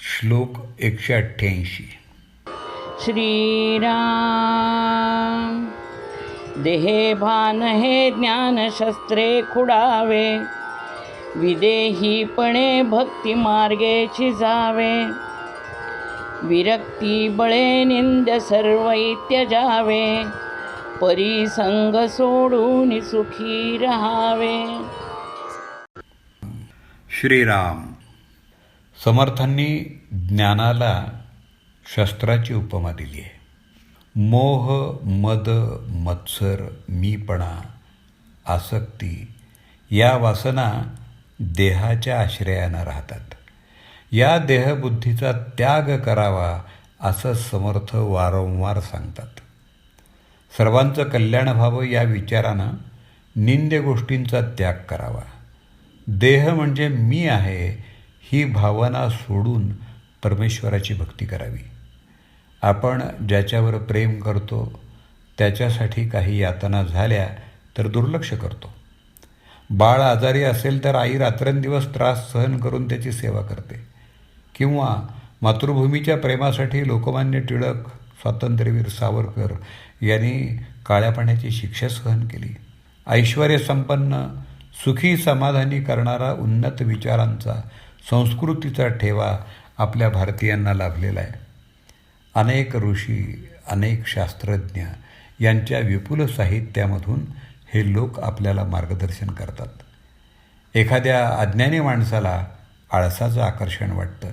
श्लोक एकशे अठ्ठ्याऐंशी. श्रीराम देहे भान हे ज्ञानशस्त्रे खुडावे विदेहीपणे भक्ती मार्गेची जावे विरक्ती बळे निंद सर्व इत्यजावे परिसंग सोडून सुखी रहावे. श्रीराम समर्थांनी ज्ञानाला शस्त्राची उपमा दिली आहे. मोह मद मत्सर मीपणा आसक्ती या वासना देहाच्या आश्रयानं राहतात. या देहबुद्धीचा त्याग करावा असं समर्थ वारंवार सांगतात. सर्वांचं कल्याण व्हावं या विचारानं निंद्य गोष्टींचा त्याग करावा. देह म्हणजे मी आहे ही भावना सोडून परमेश्वराची भक्ती करावी. आपण ज्याच्यावर प्रेम करतो त्याच्यासाठी काही यातना झाल्या तर दुर्लक्ष करतो. बाळ आजारी असेल तर आई रात्रंदिवस त्रास सहन करून त्याची सेवा करते. किंवा मातृभूमीच्या प्रेमासाठी लोकमान्य टिळक स्वातंत्र्यवीर सावरकर यांनी काळ्या पाण्याची शिक्षा सहन केली. ऐश्वर्यसंपन्न सुखी समाधानी करणारा उन्नत विचारांचा संस्कृतीचा ठेवा आपल्या भारतीयांना लाभलेला आहे. अनेक ऋषी अनेक शास्त्रज्ञ यांच्या विपुल साहित्यामधून हे लोक आपल्याला मार्गदर्शन करतात. एखाद्या अज्ञानी माणसाला आळसाचं आकर्षण वाटतं.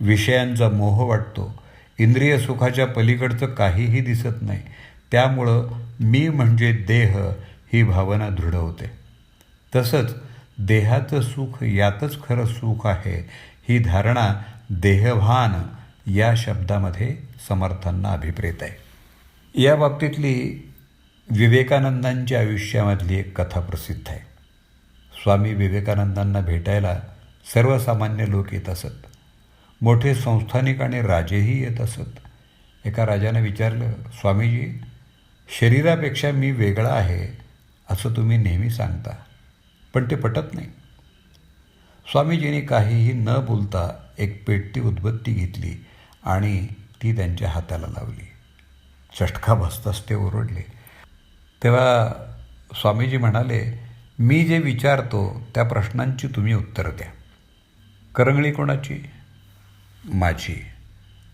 विषयांचा मोह वाटतो. इंद्रिय सुखाच्या पलीकडचं काहीही दिसत नाही. त्यामुळं मी म्हणजे देह ही भावना दृढ होते. तसंच देहाचं सुख यातच खरं सुख आहे ही धारणा देहभान या शब्दामध्ये समर्थांना अभिप्रेत आहे. या बाबतीतली विवेकानंदांच्या आयुष्यामधली एक कथा प्रसिद्ध आहे. स्वामी विवेकानंदांना भेटायला सर्वसामान्य लोक येत असत. मोठे संस्थानिक आणि राजेही येत असत. एका राजानं विचारलं स्वामीजी शरीरापेक्षा मी वेगळा आहे असं तुम्ही नेहमी सांगता. पण ते पटत नाही. स्वामीजींनी काहीही न बोलता एक पेटती उद्बत्ती घेतली आणि ती त्यांच्या हाताला लावली. चटका बसताच ते ओरडले. तेव्हा स्वामीजी म्हणाले मी जे विचारतो त्या प्रश्नांची तुम्ही उत्तरं द्या. करंगळी कोणाची? माझी.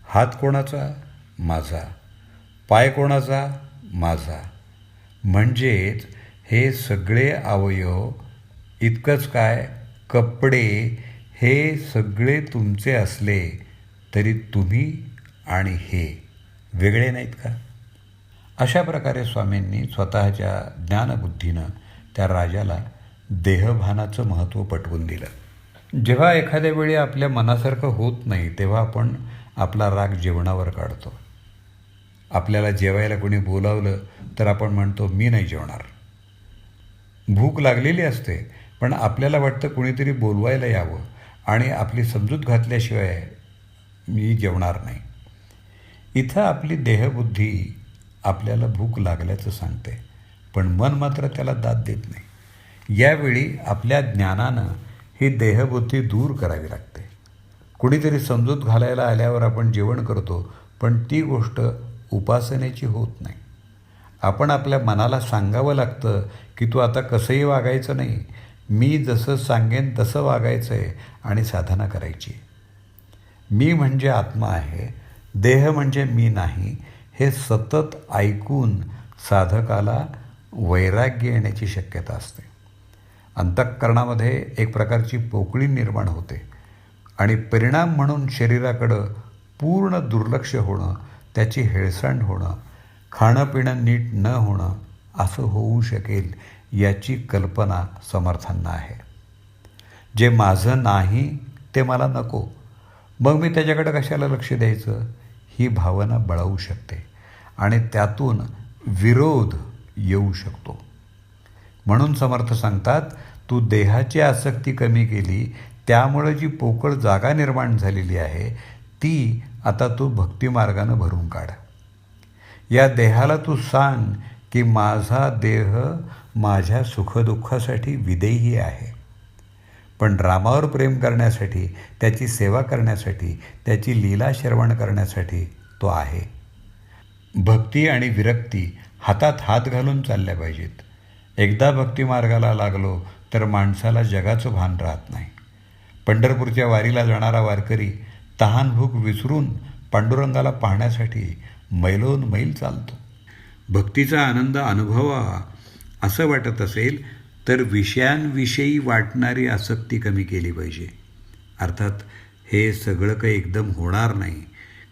हात कोणाचा? माझा. पाय कोणाचा? माझा. म्हणजेच हे सगळे अवयव इतकंच काय? कपडे हे सगळे तुमचे असले तरी तुम्ही आणि हे वेगळे नाहीत का? अशा प्रकारे स्वामींनी स्वतःच्या ज्ञानबुद्धीनं त्या राजाला देहभानाचं महत्त्व पटवून दिलं. जेव्हा एखाद्या वेळी आपल्या मनासारखं होत नाही तेव्हा आपण आपला राग जेवणावर काढतो. आपल्याला जेवायला कोणी बोलावलं तर आपण म्हणतो मी नाही जेवणार. भूक लागलेली असते पण आपल्याला वाटतं कुणीतरी बोलवायला यावं आणि आपली समजूत घातल्याशिवाय मी जेवणार नाही. इथं आपली देहबुद्धी आपल्याला भूक लागल्याचं सांगते पण मन मात्र त्याला दाद देत नाही. यावेळी आपल्या ज्ञानानं ही देहबुद्धी दूर करावी लागते. कुणीतरी समजूत घालायला आल्यावर आपण जेवण करतो पण ती गोष्ट उपासनेची होत नाही. आपण आपल्या मनाला सांगावं लागतं की तू आता कसंही वागायचं नाही मी जसं सांगेन तसं वागायचं आहे आणि साधना करायची. मी म्हणजे आत्मा आहे देह म्हणजे मी नाही हे सतत ऐकून साधकाला वैराग्य येण्याची शक्यता असते. अंतःकरणामध्ये एक प्रकारची पोकळी निर्माण होते आणि परिणाम म्हणून शरीराकडं पूर्ण दुर्लक्ष होणं त्याची हेळसांड होणं खाणं पिणं नीट न होणं असं होऊ शकेल याची कल्पना समर्थांना आहे. जे माझं नाही ते मला नको. मग मी त्याच्याकडे कशाला लक्ष द्यायचं? ही भावना बळावू शकते आणि त्यातून विरोध येऊ शकतो. म्हणून समर्थ सांगतात तू देहाची आसक्ती कमी केली त्यामुळं जी पोकळ जागा निर्माण झालेली आहे ती आता तू भक्तिमार्गानं भरून काढ. या देहाला तू सांग की माझा देह माझ्या सुखदुःखासाठी विदेही आहे. पण रामावर प्रेम करण्यासाठी त्याची सेवा करण्यासाठी त्याची लीला श्रवण करण्यासाठी तो आहे. भक्ती आणि विरक्ती हातात हात घालून चालल्या पाहिजेत. एकदा भक्ती मार्गाला लागलो तर माणसाला जगाचं भान राहत नाही. पंढरपूरच्या वारीला जाणारा वारकरी तहानभूक विसरून पांडुरंगाला पाहण्यासाठी मैलोन मैल चालतो. भक्तीचा आनंद अनुभवावा असं वाटत असेल तर विषयांविषयी वाटणारी आसक्ती कमी केली पाहिजे. अर्थात हे सगळं काही एकदम होणार नाही.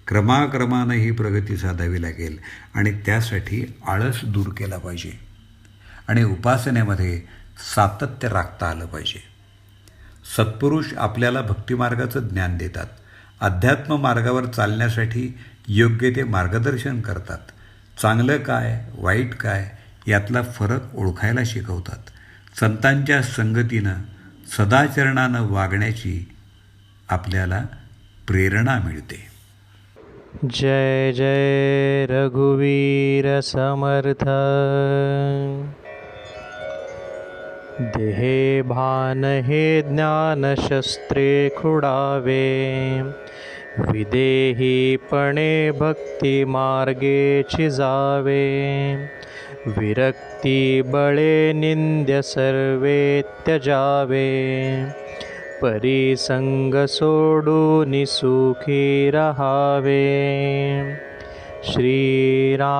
क्रमाक्रमानं ही प्रगती साधावी लागेल आणि त्यासाठी आळस दूर केला पाहिजे. आणि उपासनेमध्ये सातत्य राखता आलं पाहिजे. सत्पुरुष आपल्याला भक्तिमार्गाचं ज्ञान देतात. अध्यात्म मार्गावर चालण्यासाठी योग्य ते मार्गदर्शन करतात. चांगलं काय वाईट काय यातला फरक ओळखायला शिकवतात. संतांच्या संगतीनं सदाचरणानं वागण्याची आपल्याला प्रेरणा मिळते. जय जय रघुवीर समर्थ. देहे भान हे ज्ञानशस्त्रे खुडावे. विदेहीपणे भक्तिमार्गे चिजावे विरक्तिबले निन्द्य सर्वे त्यजावे। परिसङ्ग सोडुनि सुखी रे श्रीरा